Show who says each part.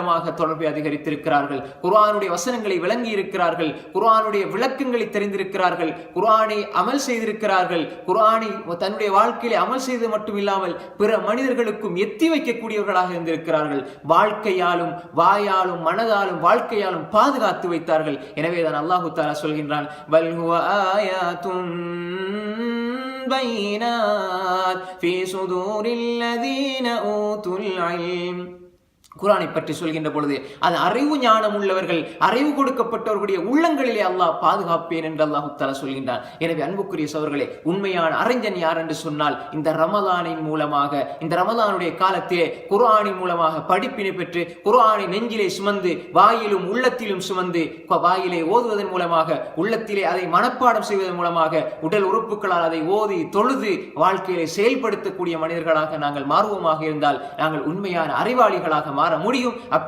Speaker 1: மூலமாக தொடர்பை அதிகரித்திருக்கிறார்கள் குர்ஆனுடைய வசனங்களை விளங்கி இருக்கிறார்கள் குர்ஆனுடைய விளக்கங்களை தெரிந்திருக்கிறார்கள் குர்ஆனை அமல் செய்திருக்கிறார்கள் குர்ஆனை தன்னுடைய வாழ்க்கையிலே அமல் செய்தது மட்டுமில்லாமல் பிற மனிதர்களுக்கும் எத்தி வைக்கக்கூடியவர்களாக இருந்திருக்கிறார்கள் வாழ்க்கையாலும் வாயாலும் மனதாலும் வாழ்க்கையாலும் பாதுகாத்து வைத்தார்கள் எனவே தான் அல்லாஹு தாலா சொல்கின்றான் பல் ஹுவ ஆயாத்தும் بينات في صدور الذين أوتوا العلم குரானை பற்றி சொல்கின்ற பொழுது அது அறிவு ஞானம் உள்ளவர்கள் அறிவு கொடுக்கப்பட்டவர்களுடைய உள்ளங்களிலே அல்லாஹ் பாதுகாப்பேன் என்று அல்லாஹு தலா சொல்கின்றான். எனவே அன்புக்குரிய சவர்களே உண்மையான அறிஞன் யார் என்று சொன்னால் இந்த ரமலானின் மூலமாக இந்த ரமலானுடைய காலத்திலே குரானின் மூலமாக படிப்பினை பெற்று குரானை நெஞ்சிலே சுமந்து வாயிலும் உள்ளத்திலும் சுமந்து வாயிலே ஓதுவதன் மூலமாக உள்ளத்திலே அதை மனப்பாடம் செய்வதன் மூலமாக உடல் உறுப்புகளால் அதை ஓதி தொழுது வாழ்க்கையிலே செயல்படுத்தக்கூடிய மனிதர்களாக நாங்கள் மாறுவோமாக இருந்தால் நாங்கள் உண்மையான அறிவாளிகளாக மாற முடியும். அப்படி